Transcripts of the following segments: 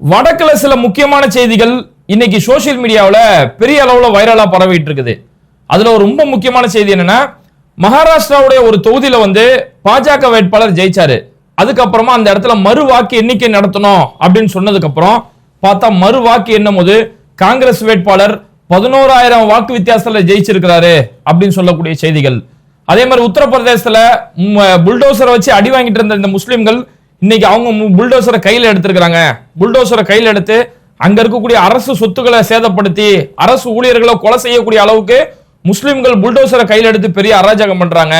வடக்கில் சில முக்கியமான செய்திகள் இன்னைக்கு சோஷியல் மீடியாவில் பெரிய அளவில் வைரலாக பரவிட்டு இருக்குது அதில் ஒரு ரொம்ப முக்கியமான செய்தி என்னன்னா மகாராஷ்டிராவுடைய ஒரு தொகுதியில் வந்து பாஜக வேட்பாளர் ஜெயிச்சாரு. அதுக்கப்புறமா அந்த இடத்துல மறு வாக்கு எண்ணிக்கை நடத்தணும் அப்படின்னு சொன்னதுக்கப்புறம் பார்த்தா மறு வாக்கு எண்ணும் போது காங்கிரஸ் வேட்பாளர் பதினோராயிரம் வாக்கு வித்தியாசத்தில் ஜெயிச்சிருக்கிறாரு அப்படின்னு சொல்லக்கூடிய செய்திகள். அதே மாதிரி உத்தரப்பிரதேசத்தில் புல்டோசரை வச்சு அடி வாங்கிட்டு இருந்த இந்த முஸ்லீம்கள் இன்னைக்கு அவங்க புல்டோசரை கையில் எடுத்திருக்கிறாங்க. புல்டோசரை கையில் எடுத்து அங்க இருக்கக்கூடிய அரசு சொத்துக்களை சேதப்படுத்தி அரசு ஊழியர்களை கொலை செய்யக்கூடிய அளவுக்கு முஸ்லிம்கள் புல்டோசரை கையில் எடுத்து பெரிய அராஜகம் பண்றாங்க.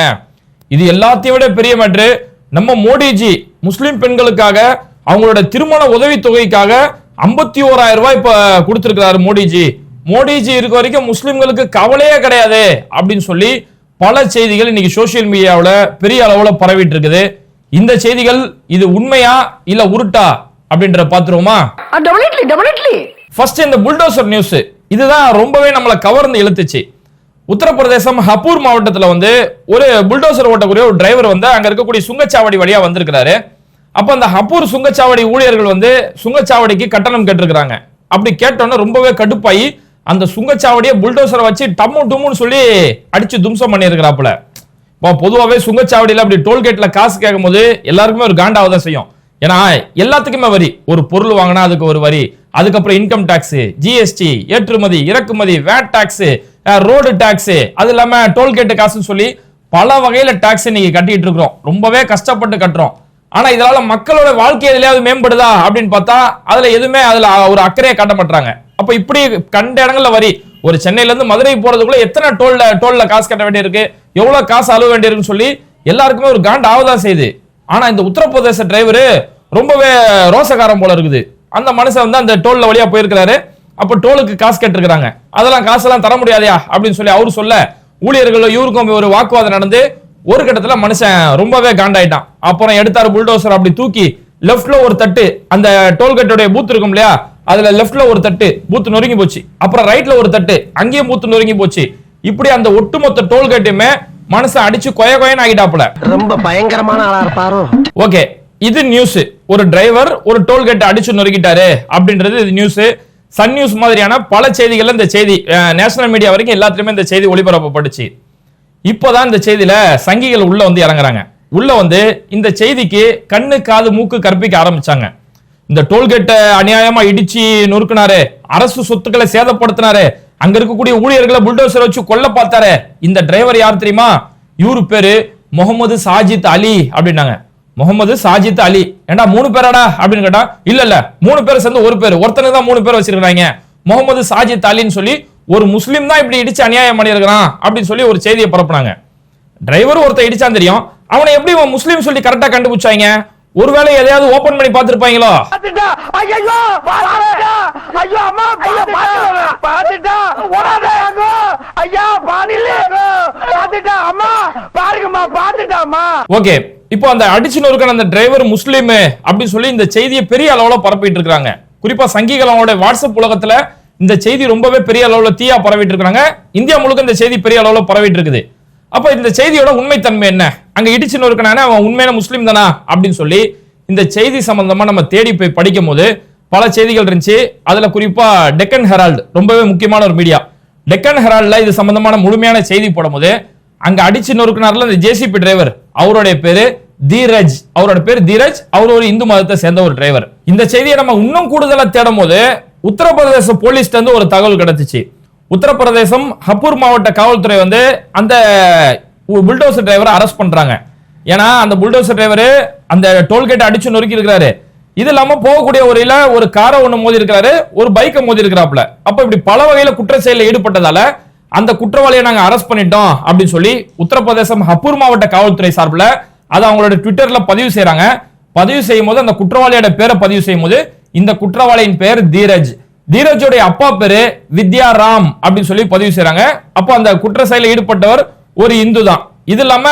இது எல்லாத்தையும் விட பெரிய மேட்ரு. நம்ம மோடிஜி முஸ்லிம் பெண்களுக்காக அவங்களோட திருமண உதவி தொகைக்காக ஐம்பத்தி ஓராயிரம் ரூபாய் இப்ப கொடுத்திருக்கிறாரு மோடிஜி. மோடிஜி இருக்க வரைக்கும் முஸ்லிம்களுக்கு கவலையே கிடையாது அப்படின்னு சொல்லி பல செய்திகள் இன்னைக்கு சோசியல் மீடியாவில் பெரிய அளவில் பரவிட்டு இருக்குது. இந்த செய்திகள் இது உண்மையா இல்ல உருட்டா அப்படின்ற பாத்துருவோமா ஃபர்ஸ்ட் இந்த புல்டோசர் நியூஸ் இதுதான் ரொம்பவே நம்மளை கவர்ந்து இழுத்துச்சு. உத்தரப்பிரதேசம் ஹப்பூர் மாவட்டத்தில் வந்து ஒரு புல்டோசர் ஓட்டக்கூடிய ஒரு டிரைவர் வந்து அங்க இருக்கக்கூடிய சுங்கச்சாவடி வழியா வந்திருக்கிறாரு. அப்ப அந்த ஹப்பூர் சுங்கச்சாவடி ஊழியர்கள் வந்து சுங்கச்சாவடிக்கு கட்டணம் கேட்டிருக்கிறாங்க. அப்படி கேட்டோன்னே ரொம்பவே கடுப்பாயி அந்த சுங்கச்சாவடியை புல்டோசரை வச்சு டம்மு டும்முன்னு சொல்லி அடிச்சு தும்சம் பண்ணியிருக்கிறாப்புல. இப்போ பொதுவாகவே சுங்கச்சாவடியில் அப்படி டோல்கேட்டில் காசு கேட்கும்போது எல்லாருக்குமே ஒரு காண்டாவை தான் செய்யும். ஏன்னா எல்லாத்துக்குமே வரி. ஒரு பொருள் வாங்கினா அதுக்கு ஒரு வரி. அதுக்கப்புறம் இன்கம் டேக்ஸ் ஜிஎஸ்டி ஏற்றுமதி இறக்குமதி வேட் டாக்ஸ் ரோடு டாக்ஸ் அது இல்லாம டோல்கேட்டு காசுன்னு சொல்லி பல வகையில டாக்ஸ் இன்னைக்கு கட்டிட்டு இருக்கிறோம். ரொம்பவே கஷ்டப்பட்டு கட்டுறோம். ஆனா இதனால மக்களோட வாழ்க்கை எதுலயாவது மேம்படுதா அப்படின்னு பார்த்தா அதுல எதுவுமே அதுல ஒரு அக்கறையை காட்ட மாட்டாங்க அப்ப இப்படி கண்ட இடங்கள்ல வரி. ஒரு சென்னையில இருந்து மதுரை போறதுக்குள்ள எத்தனை டோல்ல டோல்ல காசு கட்ட வேண்டியிருக்கு? எவ்வளவு காசு அழுவ வேண்டியிருக்குன்னு சொல்லி எல்லாருக்குமே ஒரு காண்ட் ஆவதான் செய்யுது ஆனா இந்த உத்தரப்பிரதேச டிரைவரு ரொம்பவே ரோசக்காரம் போல இருக்குது. அந்த மனுஷன் வந்து அந்த டோல்ல வழியா போயிருக்கிறாரு. அப்ப டோலுக்கு காசு கேட்டிருக்கிறாங்க. அதெல்லாம் காசெல்லாம் தர முடியாதையா? அப்படின்னு சொல்லி அவரு சொல்ல ஊழியர்களோ இவருக்கும் ஒரு வாக்குவாதம் நடந்து ஒரு கட்டத்துல மனுஷன் ரொம்பவே காண்டாயிட்டான் அப்புறம் எடுத்தாரு புல்டோசர் அப்படி தூக்கி லெஃப்ட்ல ஒரு தட்டு அந்த டோல்கேட்டோட பூத் இருக்கும் இல்லையா? அதுல லெஃப்ட்ல ஒரு தட்டு பூத் நொறுங்கி போச்சு. அப்புறம் ரைட்ல ஒரு தட்டு அங்கேயும் பூத் நொறுங்கி போச்சு. இப்படி அந்த ஒட்டுமொத்த டோல்கேட்டையுமே மனுஷன் அடிச்சு கொய கொயன்னு ஆகிட்டாப்புல ரொம்ப பயங்கரமான ஆளா இருப்பாரோ? ஓகே இது நியூஸ் ஒரு டிரைவர் ஒரு டோல்கேட் அடிச்சு நொறுக்கிட்டாரு அப்படின்றது இது நியூஸ் சன் நியூஸ் மாதிரியான பல செய்திகள்ல இந்த செய்தி நேஷனல் மீடியா வரைக்கும் எல்லாத்துலயுமே இந்த செய்தி ஒளிபரப்பப்பட்டுச்சு. இப்போதான் இந்த செய்தியில சங்கிகள் உள்ள வந்து இறங்குறாங்க. உள்ள வந்து இந்த செய்திக்கு கண்ணு காது மூக்கு கற்பிக்க ஆரம்பிச்சாங்க. இந்த டோல்கேட்டை அநியாயமா இடிச்சு நொறுக்குனாரு. அரசு சொத்துக்களை சேதப்படுத்தினாரு. அங்க இருக்கக்கூடிய ஊழியர்களை புல்டோசர் வச்சு கொல்ல பார்த்தாரு. இந்த டிரைவர் யார் தெரியுமா? இவரு பேரு முகமது சாஜித் அலி அப்படின்னாங்க. முகமது சாஜித் அலி. ஏண்டா மூணு பேராடா அப்படின்னு கேட்டா இல்ல இல்ல மூணு பேர் சேர்ந்து ஒரு பேர். ஒருத்தனுக்கு தான் மூணு பேர் வச்சிருக்கிறாங்க. முகமது சாஜித் அலின்னு சொல்லி ஒரு முஸ்லீம் தான் இப்படி இடிச்சு அநியாயம் பண்ணியிருக்கிறான் அப்படின்னு சொல்லி ஒரு செய்தியை பரப்புனாங்க. டிரைவர் ஒருத்தன் இடிச்சான் தெரியும். அவனை எப்படி இவன் முஸ்லீம் சொல்லி கரெக்டா கண்டுபிடிச்சாங்க? ஒருவேளை எதையாவது ஓபன் பண்ணி அம்மா ஓகே இப்போ அந்த அடிச்சு நொறுக்கின அந்த டிரைவர் முஸ்லீம் அப்படின்னு சொல்லி இந்த செய்தியை பெரிய அளவுல பரப்பிட்டு இருக்காங்க குறிப்பா சங்கிகள் அவங்களோட வாட்ஸ்அப் உலகத்துல இந்த செய்தி ரொம்பவே பெரிய அளவுல தீயா பரவிட்டு இருக்காங்க இந்தியா முழுக்க இந்த செய்தி பெரிய அளவுல பரவிட்டு இருக்குது. அப்ப இந்த செய்தியோட உண்மைத்தன்மை என்ன? அங்க இடிச்சு நொறுக்கினானே அவன் உண்மையான முஸ்லீம் தானா? அப்படின்னு சொல்லி இந்த செய்தி சம்பந்தமா நம்ம தேடி போய் படிக்கும் போது பல செய்திகள் இருந்துச்சு. அதுல குறிப்பா டெக்கன் ஹெரால்டு ரொம்பவே முக்கியமான ஒரு மீடியா. டெக்கன் ஹெரால்ட்ல இது சம்பந்தமான முழுமையான செய்தி போடும்போது அங்க அடிச்சு நொறுக்கினார்ல இந்த ஜேசிபி டிரைவர் அவருடைய பேரு தீரஜ். அவரோட பேர் தீரஜ் அவர் ஒரு இந்து மதத்தை சேர்ந்த ஒரு டிரைவர் இந்த செய்தியை நம்ம இன்னும் கூடுதலா தேடும் போது உத்தரப்பிரதேச போலீஸ்ல இருந்து ஒரு தகவல் கிடைச்சிச்சு. உத்தரப்பிரதேசம் ஹப்பூர் மாவட்ட காவல்துறை வந்து அந்த புல்டோசர் டிரைவரை அரெஸ்ட் பண்றாங்க. ஏன்னா அந்த புல்டோசர் டிரைவர் அந்த டோல்கேட் அடிச்சு நொறுக்கி இருக்கிறாரு இது இல்லாம போகக்கூடிய வரையில ஒரு காரை ஒண்ணு மோதி இருக்கிறாரு ஒரு பைக்கை மோதி இருக்கிறாப்ல அப்ப இப்படி பல வகையில குற்ற செயலில் ஈடுபட்டதால அந்த குற்றவாளியை நாங்க அரெஸ்ட் பண்ணிட்டோம் அப்படின்னு சொல்லி உத்தரப்பிரதேசம் ஹப்பூர் மாவட்ட காவல்துறை சார்பில் அதை அவங்களோட ட்விட்டர்ல பதிவு செய்யறாங்க பதிவு செய்யும் போது அந்த குற்றவாளியோட பேரை பதிவு செய்யும் போது இந்த குற்றவாளியின் பேர் தீரஜ். தீரஜோடைய அப்பா பேரு வித்யா ராம் அப்படின்னு சொல்லி பதிவு செய்யறாங்க அப்போ அந்த குற்ற செயலில் ஈடுபட்டவர் ஒரு இந்து தான். இது இல்லாம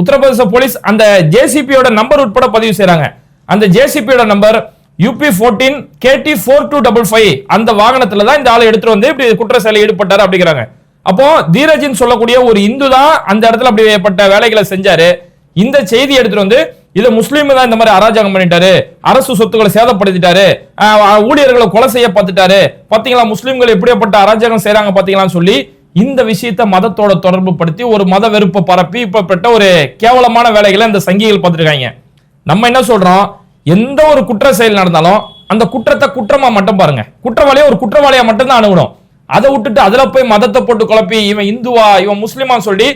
உத்தரப்பிரதேச போலீஸ் அந்த ஜேசிபியோட நம்பர் உட்பட பதிவு செய்யறாங்க அந்த ஜேசிபியோட number UP fourteen KD four two double five அந்த வாகனத்துல தான் இந்த ஆளை எடுத்துட்டு வந்து இப்படி குற்ற செயலில் ஈடுபட்டாரு அப்படிங்கிறாங்க. அப்போ தீரஜின்னு சொல்லக்கூடிய ஒரு இந்து தான் அந்த இடத்துல அப்படி ஏற்பட்ட வேலைகளை செஞ்சாரு. இந்த செய்தி எடுத்துட்டு வந்து இதை முஸ்லீம் தான் இந்த மாதிரி அராஜகம் பண்ணிட்டாரு. அரசு சொத்துக்களை சேதப்படுத்திட்டாரு. ஊழியர்களை கொலை செய்ய பார்த்துட்டாரு. பாத்தீங்களா முஸ்லீம்கள் எப்படியாப்பட்ட அராஜகம் செய்யறாங்க பாத்தீங்களான்னு சொல்லி இந்த விஷயத்தை மதத்தோட தொடர்பு படுத்தி ஒரு மத வெறுப்பை பரப்பி இப்பப்பட்ட ஒரு கேவலமான வேலைகளை இந்த சங்கிகள் பார்த்துருக்காங்க. நம்ம என்ன சொல்றோம்? எந்த ஒரு குற்ற செயல் நடந்தாலும் அந்த குற்றத்தை குற்றமா மட்டும் பாருங்க. குற்றவாளியை ஒரு குற்றவாளியா மட்டும் தான் அணுகணும். அதை விட்டுட்டு அதுல போய் மதத்தை போட்டு குழப்பி இவன் இந்துவா இவன் முஸ்லிமா சொல்லி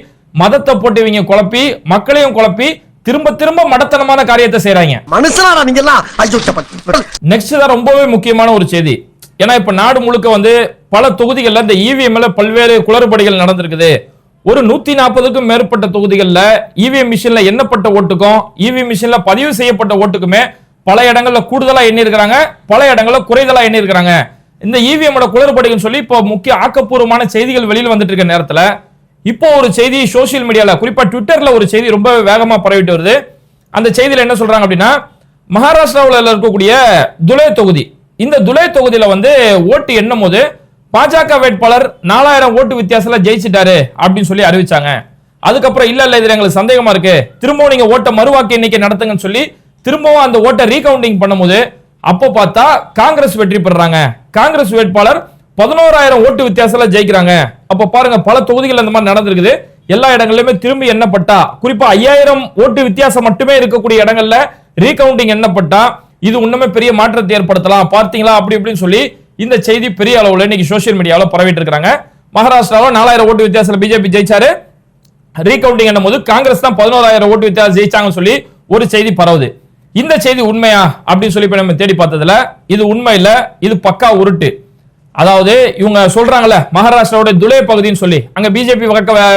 மதத்தை போட்டு இவங்க குழப்பி மக்களையும் குழப்பி திரும்ப திரும்ப மடத்தனமான காரியத்தை செய்றாங்க. மனுஷனாடா நீங்க. நெக்ஸ்ட் தான் ரொம்பவே முக்கியமான ஒரு செய்தி. ஏன்னா இப்ப நாடு முழுக்க வந்து பல தொகுதிகளில் இந்த இவிஎம்ல பல்வேறு குளறுபடிகள் நடந்திருக்குது. ஒரு நூத்தி நாற்பதுக்கும் மேற்பட்ட தொகுதிகளில் இவிஎம் மிஷின்ல எண்ணப்பட்ட ஓட்டுக்கும் இவிஎம் மிஷின்ல பதிவு செய்யப்பட்ட ஓட்டுக்குமே பல இடங்கள்ல கூடுதலா எண்ணிருக்கிறாங்க பல இடங்கள்ல குறைதலா எண்ணிருக்கிறாங்க இந்த இவிஎம்மோட குளறுபடிகள் சொல்லி இப்போ முக்கிய ஆக்கப்பூர்வமான செய்திகள் வெளியில் வந்துட்டு இருக்க நேரத்தில் இப்போ ஒரு செய்தி சோஷியல் மீடியாவில் குறிப்பா ட்விட்டர்ல ஒரு செய்தி ரொம்ப வேகமா பரவிட்டு வருது. அந்த செய்தியில் என்ன சொல்றாங்க அப்படின்னா மகாராஷ்டிராவில் இருக்கக்கூடிய துலே தொகுதி இந்த துலே தொகுதியில் வந்து ஓட்டு எண்ணும் போது பாஜக வேட்பாளர் நாலாயிரம் ஓட்டு வித்தியாசத்துல ஜெயிச்சிட்டாரு அப்படின்னு சொல்லி அறிவிச்சாங்க. அதுக்கப்புறம் இல்ல இல்ல இதுல எங்களுக்கு சந்தேகமா இருக்கு. திரும்பவும் நீங்க ஓட்ட மறுவாக்கு எண்ணிக்கை நடத்துங்கன்னு சொல்லி திரும்பவும் அந்த ஓட்டை ரீகவுண்டிங் பண்ணும்போது அப்போ பார்த்தா காங்கிரஸ் வெற்றி பெறாங்க காங்கிரஸ் வேட்பாளர் பதினோராயிரம் ஓட்டு வித்தியாசத்துல ஜெயிக்கிறாங்க. அப்ப பாருங்க பல தொகுதிகள் அந்த மாதிரி நடந்திருக்குது. எல்லா இடங்களிலுமே திரும்பி எண்ணப்பட்டா. குறிப்பா ஐயாயிரம் ஓட்டு வித்தியாசம் மட்டுமே இருக்கக்கூடிய இடங்கள்ல ரீகவுண்டிங் எண்ணப்பட்டா. இது இன்னுமே பெரிய மாற்றத்தை ஏற்படுத்தலாம். பார்த்தீங்களா? அப்படி இப்படின்னு சொல்லி இந்த செய்தி பெரிய அளவில் இன்னைக்கு சோஷியல் மீடியாவில் பரவிட்டு இருக்காங்க மகாராஷ்டிராவில் நாலாயிரம் ஓட்டு வித்தியாசத்தில் பிஜேபி ஜெயிச்சாரு. ரீகவுண்டிங் என்னும் போது காங்கிரஸ் தான் பதினோராயிரம் ஓட்டு வித்தியாசம் ஜெயிச்சாங்கன்னு சொல்லி ஒரு செய்தி பரவுது. இந்த செய்தி உண்மையா? அப்படின்னு சொல்லி இப்போ நம்ம தேடி பார்த்ததுல இது உண்மை இல்ல இது பக்கா உருட்டு. அதாவது இவங்க சொல்றாங்கல்ல மகாராஷ்டிராவோட துலே பகுதின்னு சொல்லி அங்க பிஜேபி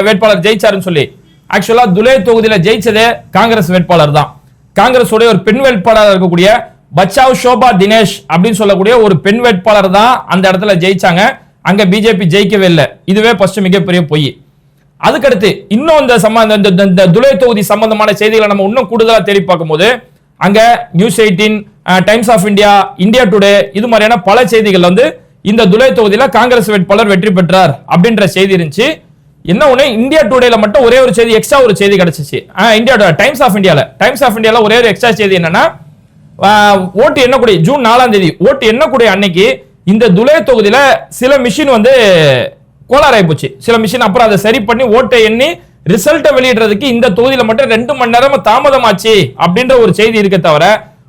வேட்பாளர் ஜெயிச்சாருன்னு சொல்லி. ஆக்சுவலா துலே தொகுதியில ஜெயிச்சதே காங்கிரஸ் வேட்பாளர் தான். காங்கிரஸ் உடைய ஒரு பெண் வேட்பாளராக இருக்கக்கூடிய பச்சாவ் ஷோபா தினேஷ் அப்படின்னு சொல்லக்கூடிய ஒரு பெண் வேட்பாளர் தான் அந்த இடத்துல ஜெயிச்சாங்க. அங்க பிஜேபி ஜெயிக்கவே இல்லை. இதுவே ஃபர்ஸ்ட் மிகப்பெரிய பொய். அதுக்கடுத்து இன்னும் இந்த சம்பந்த இந்த- இந்த துளை தொகுதி சம்பந்தமான செய்திகளை நம்ம இன்னும் கூடுதலாக தேடி பார்க்கும்போது அங்க news eighteen Times of India India Today இது மாதிரியான பல செய்திகள் வந்து இந்த துளை தொகுதியில் காங்கிரஸ் வேட்பாளர் வெற்றி பெற்றார் அப்படின்ற செய்தி இருந்துச்சு. என்ன ஒன்று இந்தியா டுடேல மட்டும் ஒரே ஒரு செய்தி எக்ஸ்ட்ரா ஒரு செய்தி கிடைச்சிச்சு. இந்தியா டைம்ஸ் ஆஃப் இந்தியாவில் டைம்ஸ் ஆஃப் இந்தியாவில் ஒரே ஒரு எக்ஸ்ட்ரா செய்தி என்னன்னா ஓட்டு எண்ணக்கூடிய ஜூன் நாலாம் தேதி ஓட்டு எண்ணக்கூடிய அன்னைக்கு இந்த துலே தொகுதியில சில மிஷின் வந்து கோளாறாய் போச்சு. சில மிஷின் அப்புறம் அதை சரி பண்ணி ஓட்டை எண்ணி ரிசல்ட்டை வெளியிடுறதுக்கு இந்த தொகுதியில மட்டும் ரெண்டு மணி நேரமா தாமதமாச்சு அப்படின்ற ஒரு செய்தி இருக்க தவிர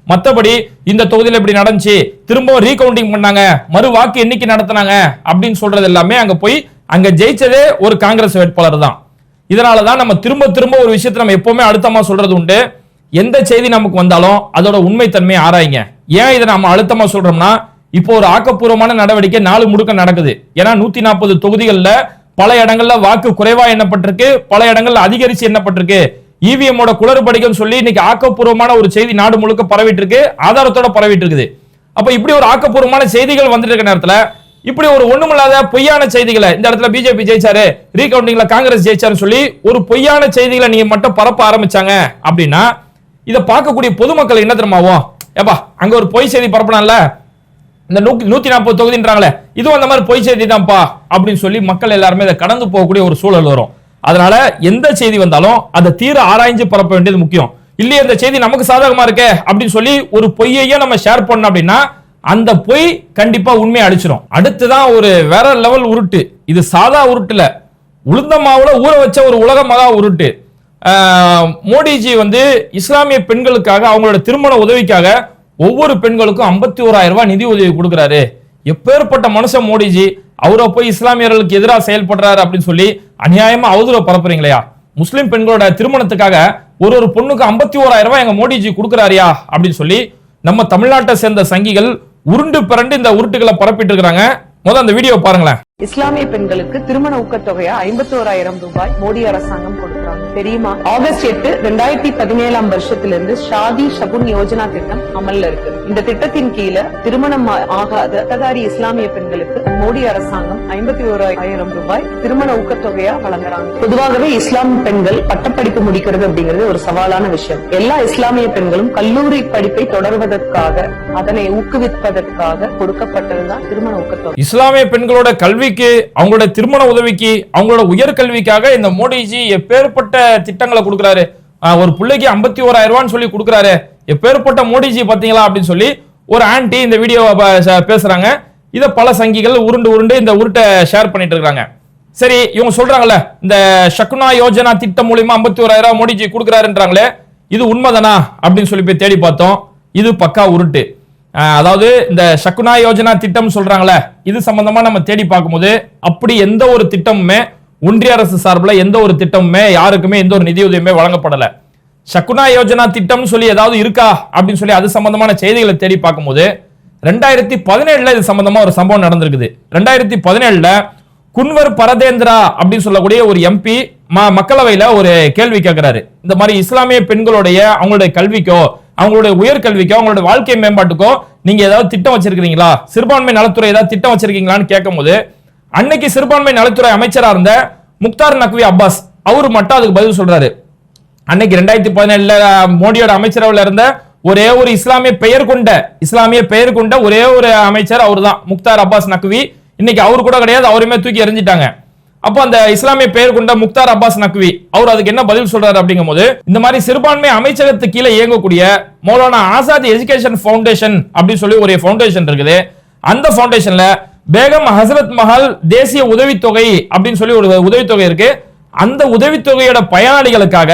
மத்தபடி இந்த தொகுதியில் இப்படி நடந்துச்சு திரும்பவும் ரீகவுண்டிங் பண்ணாங்க மறு வாக்கு எண்ணிக்கை நடத்தினாங்க அப்படின்னு சொல்றது எல்லாமே அங்க போய் அங்க ஜெயிச்சதே ஒரு காங்கிரஸ் வேட்பாளர் தான். இதனால தான் நம்ம திரும்ப திரும்ப ஒரு விஷயத்தை நம்ம எப்பவுமே அழுத்தமா சொல்றது உண்டு. எந்த செய்தி நமக்கு வந்தாலும் அதோட உண்மைத்தன்மையை ஆராய்ங்க. ஏன் இதை நம்ம அழுத்தமா சொல்றோம்னா இப்போ ஒரு ஆக்கப்பூர்வமான நடவடிக்கை நாலு முழுக்க நடக்குது. ஏன்னா நூத்தி நாற்பது தொகுதிகளில் பல இடங்கள்ல வாக்கு குறைவா எண்ணப்பட்டிருக்கு பல இடங்கள்ல அதிகரிச்சு எண்ணப்பட்டிருக்கு. இவிஎம் ஓட குளறுபடிகள் சொல்லி இன்னைக்கு ஆக்கப்பூர்வமான ஒரு செய்தி நாடு முழுக்க பரவிட்டு இருக்கு ஆதாரத்தோட பரவிட்டு இருக்குது அப்ப இப்படி ஒரு ஆக்கப்பூர்வமான செய்திகள் வந்துட்டு இருக்க நேரத்துல இப்படி ஒரு ஒண்ணுமில்லாத பொய்யான செய்திகளை இந்த இடத்துல பிஜேபி ஜெயிச்சாரு ரீகவுண்டிங்ல காங்கிரஸ் ஜெயிச்சாருன்னு சொல்லி ஒரு பொய்யான செய்திகளை நீங்க மட்டும் பரப்ப ஆரம்பிச்சாங்க அப்படின்னா இதை பார்க்கக்கூடிய பொதுமக்கள் என்ன தெரியுமாவும் ஏப்பா அங்க ஒரு பொய் செய்தி பரப்பினால இந்த நூத்தி நூத்தி நாற்பது தொகுதின்றாங்களே இதுவும் அந்த மாதிரி பொய் செய்தி தான்ப்பா அப்படின்னு சொல்லி மக்கள் எல்லாருமே இதை கடந்து போகக்கூடிய ஒரு சூழல் வரும். அதனால எந்த செய்தி வந்தாலும் அதை தீர ஆராய்ஞ்சு பரப்ப வேண்டியது முக்கியம். இல்லையே இந்த செய்தி நமக்கு சாதகமா இருக்கே அப்படின்னு சொல்லி ஒரு பொய்யையே நம்ம ஷேர் பண்ணோம் அப்படின்னா அந்த பொய் கண்டிப்பா உண்மையை அடிச்சிடும் அடுத்துதான் ஒரு வேற லெவல் உருட்டு. இது சாதா உருட்டுல உளுந்த மாவுல ஊற வச்ச ஒரு உலக மகா உருட்டு. மோடிஜி வந்து இஸ்லாமிய பெண்களுக்காக அவங்களோட திருமண உதவிக்காக ஒவ்வொரு பெண்களுக்கும் ஐம்பத்தி ஓராயிரம் ரூபாய் நிதி உதவி கொடுக்குறாரு. எப்பேற்பட்ட மனுஷன் மோடிஜி? அவரை போய் இஸ்லாமியர்களுக்கு எதிராக செயல்படுறாரு அப்படின்னு சொல்லி அநியாயமா அவதூற பரப்புறீங்களா முஸ்லிம் பெண்களோட திருமணத்துக்காக ஒரு ஒரு பொண்ணுக்கு ஐம்பத்தி ஓராயிரம் ரூபாய் எங்க மோடிஜி கொடுக்குறாரியா? அப்படின்னு சொல்லி நம்ம தமிழ்நாட்டை சேர்ந்த சங்கிகள் உருண்டு பிறண்டு இந்த உருட்டுகளை பரப்பிட்டு இருக்கிறாங்க. முதல் அந்த வீடியோ பாருங்களேன். இஸ்லாமிய பெண்களுக்கு திருமண ஊக்கத்தொகையா ஐம்பத்தி ஓராயிரம் ரூபாய் மோடி அரசாங்கம் கொடுக்குறாங்க. தெரியுமா? ஆகஸ்ட் எட்டு ரெண்டாயிரத்தி பதினேழாம் வருஷத்திலிருந்து ஷாதி ஷகுன் யோஜனா திட்டம் அமல்ல இருக்கு. இந்த திட்டத்தின் கீழே திருமணம் ஆகாத பட்டதாரி இஸ்லாமிய பெண்களுக்கு மோடி அரசாங்கம் ஐம்பத்தி ஓராயிரம் ரூபாய் திருமண ஊக்கத்தொகையா வழங்குறாங்க. பொதுவாகவே இஸ்லாம் பெண்கள் பட்டப்படிப்பு முடிக்கிறது அப்படிங்கிறது ஒரு சவாலான விஷயம். எல்லா இஸ்லாமிய பெண்களும் கல்லூரி படிப்பை தொடர்வதற்காக அதனை ஊக்குவிப்பதற்காக கொடுக்கப்பட்டதுதான் திருமண ஊக்கத்தொகை. இஸ்லாமிய பெண்களோட கல்வி கல்விக்கு அவங்களோட திருமண உதவிக்கு அவங்களோட உயர்கல்விக்காக இந்த மோடிஜி எப்பேற்பட்ட திட்டங்களை கொடுக்குறாரு? ஒரு பிள்ளைக்கு ஐம்பத்தி ஓராயிரம் ரூபான்னு சொல்லி கொடுக்குறாரு. எப்பேற்பட்ட மோடிஜி பார்த்தீங்களா அப்படின்னு சொல்லி ஒரு ஆன்டி இந்த வீடியோவை பேசுறாங்க. இதை பல சங்கிகள் உருண்டு உருண்டு இந்த உருட்டை ஷேர் பண்ணிட்டு இருக்காங்க. சரி இவங்க சொல்றாங்கல்ல இந்த சக்குனா யோஜனா திட்டம் மூலியமா ஐம்பத்தி ஓராயிரம் ரூபாய் மோடிஜி கொடுக்குறாருன்றாங்களே இது உண்மைதானா அப்படின்னு சொல்லி போய் தேடி பார்த்தோம். இது பக்கா உருட்டு. அதாவது இந்த சக்குனா யோஜனா திட்டம் சொல்றாங்களே இது சம்பந்தமா நம்ம தேடி பார்க்கும்போது அப்படி எந்த ஒரு திட்டமுமே ஒன்றிய அரசு சார்பில் எந்த ஒரு திட்டமுமே யாருக்குமே எந்த ஒரு நிதியுதவியுமே வழங்கப்படல. சக்குனா யோஜனா திட்டம் சொல்லி ஏதாவது இருக்கா அப்படின்னு சொல்லி அது சம்பந்தமான செய்திகளை தேடி பார்க்கும்போது ரெண்டாயிரத்தி பதினேழுல இது சம்பந்தமா ஒரு சம்பவம் நடந்திருக்குது. ரெண்டாயிரத்தி பதினேழுல குன்வர் பரதேந்திரா அப்படின்னு சொல்லக்கூடிய ஒரு எம்பி மக்களவையில ஒரு கேள்வி கேட்கிறாரு இந்த மாதிரி இஸ்லாமிய பெண்களுடைய அவங்களுடைய கல்விக்கோ அவங்களுடைய உயர்கல்விக்கோ அவங்களுடைய வாழ்க்கை மேம்பாட்டுக்கோ நீங்க ஏதாவது திட்டம் வச்சிருக்கீங்களா சிறுபான்மை நலத்துறை ஏதாவது திட்டம் வச்சிருக்கீங்களான்னு கேட்கும்போது அன்னைக்கு சிறுபான்மை நலத்துறை அமைச்சரா இருந்த முக்தார் நக்வி அப்பாஸ் அவர் மட்டும் அதுக்கு பதில் சொல்றாரு. அன்னைக்கு ரெண்டாயிரத்தி பதினேழுல மோடியோட அமைச்சரவையில் இருந்த ஒரே ஒரு இஸ்லாமிய பெயர் கொண்ட இஸ்லாமிய பெயர் கொண்ட ஒரே ஒரு அமைச்சர் அவர் தான் முக்தார் அப்பாஸ் நக்வி. இன்னைக்கு அவரு கூட கிடையாது அவருமே தூக்கி எறிஞ்சிட்டாங்க. அப்போ அந்த இஸ்லாமிய பெயர் கொண்ட முக்தார் அப்பாஸ் நக்வி அவர் அதுக்கு என்ன பதில் சொல்றாரு அப்படிங்கும்போது இந்த மாதிரி சிறுபான்மை அமைச்சகத்துக்கு கீழே இயங்கக்கூடிய மௌலானா ஆசாத் எஜுகேஷன் ஃபவுண்டேஷன் அப்படின்னு சொல்லி ஒரு ஃபவுண்டேஷன் இருக்குது. அந்த ஃபவுண்டேஷன்ல பேகம் ஹசரத் மஹால் தேசிய உதவித்தொகை அப்படின்னு சொல்லி ஒரு உதவித்தொகை இருக்கு. அந்த உதவித்தொகையோட பயனாளிகளுக்காக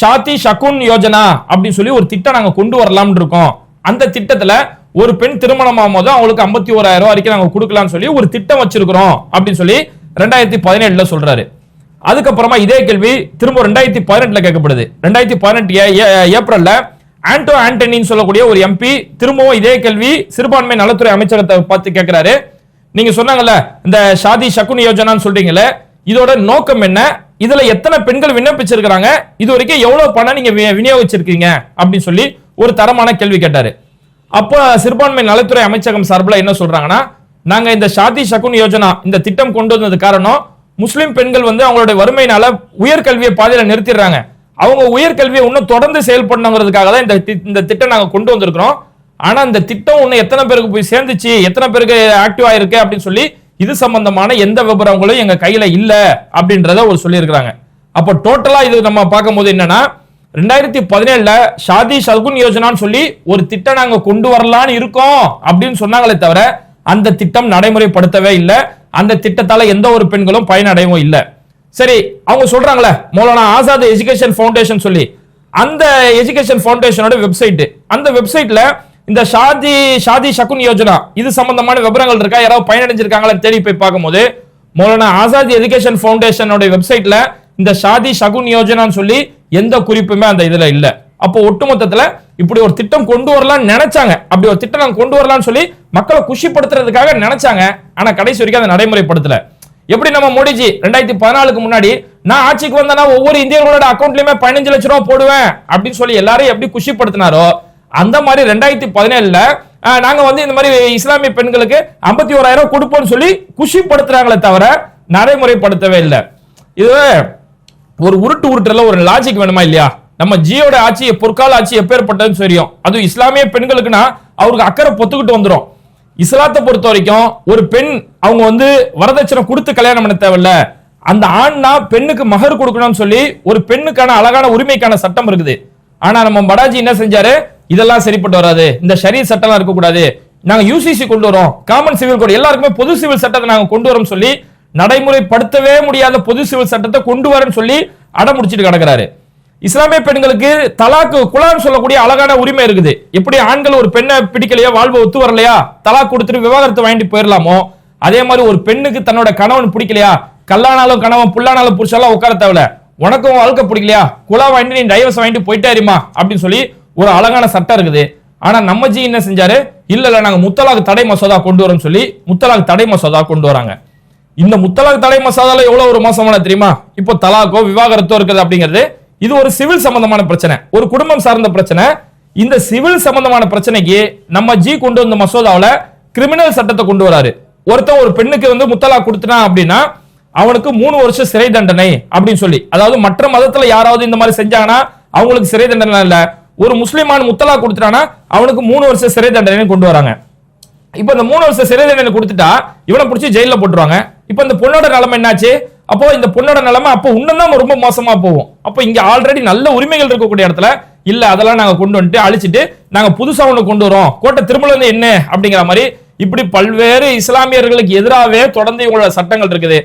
ஷாத்தி ஷகுன் யோஜனா அப்படின்னு சொல்லி ஒரு திட்டம் நாங்க கொண்டு வரலாம்னு இருக்கோம். அந்த திட்டத்துல ஒரு பெண் திருமணம் ஆகும்போது அவங்களுக்கு ஐம்பத்தி ஓராயிரம் ரூபாய் வரைக்கும் நாங்க கொடுக்கலாம்னு சொல்லி ஒரு திட்டம் வச்சிருக்கிறோம் அப்படின்னு சொல்லி ரெண்டாயிரத்தி பதினேழுல சொல்றாரு. அதுக்கப்புறமா இதே கேள்வி திரும்ப ரெண்டாயிரத்தி பதினெட்டுல கேட்கப்படுது. ரெண்டாயிரத்தி பதினெட்டு ஏப்ரல்ல ஆண்டோ ஆண்டனின்னு சொல்லக்கூடிய ஒரு எம்பி திரும்பவும் இதே கேள்வி சிறுபான்மை நலத்துறை அமைச்சகத்தை பார்த்து கேட்கிறாரு. நீங்க சொன்னாங்கல்ல இந்த ஷாதி சகுனி யோஜனான்னு சொல்றீங்கல்ல இதோட நோக்கம் என்ன? இதுல எத்தனை பெண்கள் விண்ணப்பிச்சிருக்கிறாங்க? இது வரைக்கும் எவ்வளவு பணம் நீங்க வி- விநியோகிச்சிருக்கீங்க? அப்படின்னு சொல்லி ஒரு தரமான கேள்வி கேட்டாரு. அப்போ சிறுபான்மை நலத்துறை அமைச்சகம் சார்பில் என்ன சொல்றாங்கன்னா நாங்க இந்த ஷாதி ஷகுன் யோஜனா இந்த திட்டம் கொண்டு வந்தது காரணம் முஸ்லிம் பெண்கள் வந்து அவங்களுடைய வறுமையினால உயர்கல்வியை பாதையில நிறுத்திடுறாங்க. அவங்க உயர்கல்வியை இன்னும் தொடர்ந்து செயல்படணுங்கிறதுக்காக தான் இந்த தி- இந்த திட்டம் நாங்க கொண்டு வந்திருக்கிறோம். ஆனா இந்த திட்டம் இன்னும் எத்தனை பேருக்கு போய் சேர்ந்துச்சு எத்தனை பேருக்கு ஆக்டிவ் ஆயிருக்கு அப்படின்னு சொல்லி இது சம்பந்தமான எந்த விபரங்களும் எங்க கையில இல்ல அப்படின்றத ஒரு சொல்லியிருக்கிறாங்க. அப்போ டோட்டலா இது நம்ம பார்க்கும்போது என்னன்னா ரெண்டாயிரத்தி பதினேழுல ஷாதி ஷகுன் யோஜனான்னு சொல்லி ஒரு திட்டம் நாங்க கொண்டு வரலாம்னு இருக்கோம் அப்படின்னு சொன்னாங்களே தவிர அந்த திட்டம் நடைமுறைப்படுத்தவே இல்லை. அந்த திட்டத்தால எந்த ஒரு பெண்களும் பயனடையவும் இல்லை. சரி அவங்க சொல்றாங்களே மௌலானா ஆசாத் எஜுகேஷன் ஃபவுண்டேஷன் சொல்லி. அந்த எஜுகேஷன் ஃபவுண்டேஷனோட வெப்சைட் அந்த வெப்சைட்ல இந்த ஷாதி ஷாதி ஷகுன் யோஜனா இது சம்பந்தமான விவரங்கள் இருக்கா? யாராவது பயனடைஞ்சிருக்காங்களா தேடி போய் பார்க்கும்போது மௌலானா ஆசாத் எஜுகேஷன் ஃபவுண்டேஷனோட வெப்சைட்ல இந்த ஷாதி ஷகுன் யோஜனான்னு சொல்லி எந்த குறிப்புமே அந்த இதுல இல்லை. அப்போ ஒட்டுமொத்தத்துல இப்படி ஒரு திட்டம் கொண்டு வரலாம்னு நினைச்சாங்க. அப்படி ஒரு திட்டம் நாங்கள் கொண்டு வரலாம்னு சொல்லி மக்களை குஷிப்படுத்துறதுக்காக நினைச்சாங்க. ஆனால் கடைசி வரைக்கும் அதை நடைமுறைப்படுத்தல. எப்படி நம்ம மோடிஜி ரெண்டாயிரத்தி பதினாலுக்கு முன்னாடி நான் ஆட்சிக்கு வந்தேன்னா ஒவ்வொரு இந்தியர்களோட அக்கௌண்ட்லயுமே பதினஞ்சு லட்ச ரூபா போடுவேன் அப்படின்னு சொல்லி எல்லாரையும் எப்படி குஷிப்படுத்தினாரோ அந்த மாதிரி ரெண்டாயிரத்தி பதினேழுல நாங்க வந்து இந்த மாதிரி இஸ்லாமிய பெண்களுக்கு ஐம்பத்தி ஓராயிரம் கொடுப்போம்னு சொல்லி குஷிப்படுத்துறாங்களே தவிர நடைமுறைப்படுத்தவே இல்லை. இது ஒரு உருட்டு உருட்டுல ஒரு லாஜிக் வேணுமா இல்லையா? நம்ம ஜியோட ஆட்சி பொற்கால ஆட்சி எப்பேற்பட்டதுன்னு தெரியும். அதுவும் இஸ்லாமிய பெண்களுக்குன்னா அவருக்கு அக்கறை பொத்துக்கிட்டு வந்துடும் இஸ்லாத்தை பொறுத்த வரைக்கும் ஒரு பெண் அவங்க வந்து வரதட்சணை கொடுத்து கல்யாணம் பண்ண தேவையில்ல. அந்த ஆண்னா பெண்ணுக்கு மகர் கொடுக்கணும்னு சொல்லி ஒரு பெண்ணுக்கான அழகான உரிமைக்கான சட்டம் இருக்குது. ஆனா நம்ம படாஜி என்ன செஞ்சாரு? இதெல்லாம் சரிப்பட்டு வராது. இந்த ஷரீர் சட்டம்லாம் இருக்கக்கூடாது. நாங்க யூசிசி கொண்டு வரோம். காமன் சிவில் கோட் எல்லாருக்குமே பொது சிவில் சட்டத்தை நாங்க கொண்டு வரோம் சொல்லி நடைமுறைப்படுத்தவே முடியாத பொது சிவில் சட்டத்தை கொண்டு வரேன்னு சொல்லி அடமுடிச்சிட்டு கிடக்குறாரு. இஸ்லாமிய பெண்களுக்கு தலாக்கு குலான்னு சொல்லக்கூடிய அழகான உரிமை இருக்குது. எப்படி ஆண்கள் ஒரு பெண்ணை பிடிக்கலையா வாழ்வு ஒத்து வரலையா தலாக் கொடுத்துட்டு விவாகரத்து வாங்கிட்டு போயிடலாமோ அதே மாதிரி ஒரு பெண்ணுக்கு தன்னோட கணவன் பிடிக்கலையா கல்லானாலும் கணவன் புல்லானாலும் புருஷாலும் உட்கார தேவையில்ல. உனக்கும் வாழ்க்கை பிடிக்கலையா குலா வாங்கிட்டு நீ டைவர்ஸ் வாங்கிட்டு போயிட்டாருமா அப்படின்னு சொல்லி ஒரு அழகான சட்டம் இருக்குது. ஆனா நம்ம ஜி என்ன செஞ்சாரு? இல்ல இல்ல நாங்க முத்தலாக் தடை மசோதா கொண்டு வரோம்னு சொல்லி முத்தலாக் தடை மசோதா கொண்டு வராங்க. இந்த முத்தலாக் தடை மசோதால எவ்வளவு ஒரு மோசமான தெரியுமா? இப்போ தலாக்கோ விவாகரத்தோ இருக்குது அப்படிங்கிறது இது ஒரு சிவில் சம்பந்தமான பிரச்சனை. ஒரு குடும்பம் சார்ந்த பிரச்சனை. இந்த சிவில் சம்பந்தமான பிரச்சனைக்கு நம்ம ஜி கொண்டு வந்த மசோதாவில் கிரிமினல் சட்டத்தை கொண்டு வராரு. ஒருத்தன் ஒரு பெண்ணுக்கு வந்து முத்தலா கொடுத்துனா அப்படின்னா அவனுக்கு மூணு வருஷம் சிறை தண்டனை அப்படின்னு சொல்லி. அதாவது மற்ற மதத்துல யாராவது இந்த மாதிரி செஞ்சாங்கன்னா அவங்களுக்கு சிறை தண்டனை இல்ல. ஒரு முஸ்லிமான முத்தலா கொடுத்துட்டானா அவனுக்கு மூணு வருஷம் சிறை தண்டனை கொண்டு வராங்க. இப்போ இந்த மூணு வருஷம் சிறை தண்டனை கொடுத்துட்டா இவனை பிடிச்சி ஜெயில போட்டுருவாங்க. இப்போ இந்த பொண்ணோட நிலைமை என்னாச்சு? அப்போ இந்த பொண்ணோட நிலைமை அப்போ இன்னும் ரொம்ப மோசமா போவோம் அப்போ இங்க ஆல்ரெடி நல்ல உரிமைகள் இருக்கக்கூடிய இடத்துல இல்ல அதெல்லாம் நாங்க கொண்டு வந்துட்டு அழிச்சிட்டு நாங்க புதுசா ஒண்ணு கொண்டு வரோம். கோட்டை திருமணம் வந்து என்ன? அப்படிங்கிற மாதிரி இப்படி பல்வேறு இஸ்லாமியர்களுக்கு எதிராகவே தொடர்ந்து இவங்களோட சட்டங்கள் இருக்குது.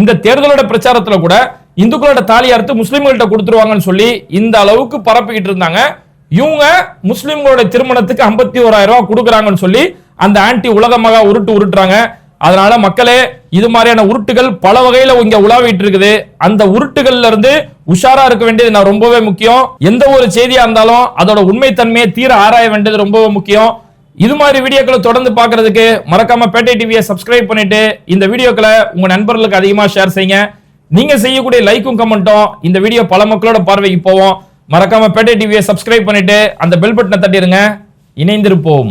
இந்த தேர்தலோட பிரச்சாரத்துல கூட இந்துக்களோட தாலி அறுத்து முஸ்லீம்கள்ட்ட கொடுத்துருவாங்கன்னு சொல்லி இந்த அளவுக்கு பரப்பிக்கிட்டு இருந்தாங்க. இவங்க முஸ்லீம்களோட திருமணத்துக்கு ஐம்பத்தி ஓராயிரம் ரூபாய் கொடுக்குறாங்கன்னு சொல்லி அந்த ஆன்டி உலகமாக உருட்டு உருட்டுறாங்க. அதனால மக்களே இது மாதிரியான உருட்டுகள் பல வகையில இங்க உலாவிட்டு இருக்குது. அந்த உருட்டுகள்ல இருந்து உஷாரா இருக்க வேண்டியது நான் ரொம்பவே முக்கியம். எந்த ஒரு செய்தியா இருந்தாலும் அதோட உண்மைத்தன்மையை தீர ஆராய வேண்டியது ரொம்பவே முக்கியம். இது மாதிரி வீடியோக்களை தொடர்ந்து பார்க்கறதுக்கு மறக்காம பேட்டை டிவியை சப்ஸ்கிரைப் பண்ணிட்டு இந்த வீடியோக்களை உங்க நண்பர்களுக்கு அதிகமா ஷேர் செய்யுங்க. நீங்க செய்யக்கூடிய லைக்கும் கமெண்ட்டும் இந்த வீடியோ பல மக்களோட பார்வைக்கு போவோம். மறக்காம பேட்டை டிவியை சப்ஸ்கிரைப் பண்ணிட்டு அந்த பெல் பட்டனை தட்டிடுங்க இணைந்திருப்போம்.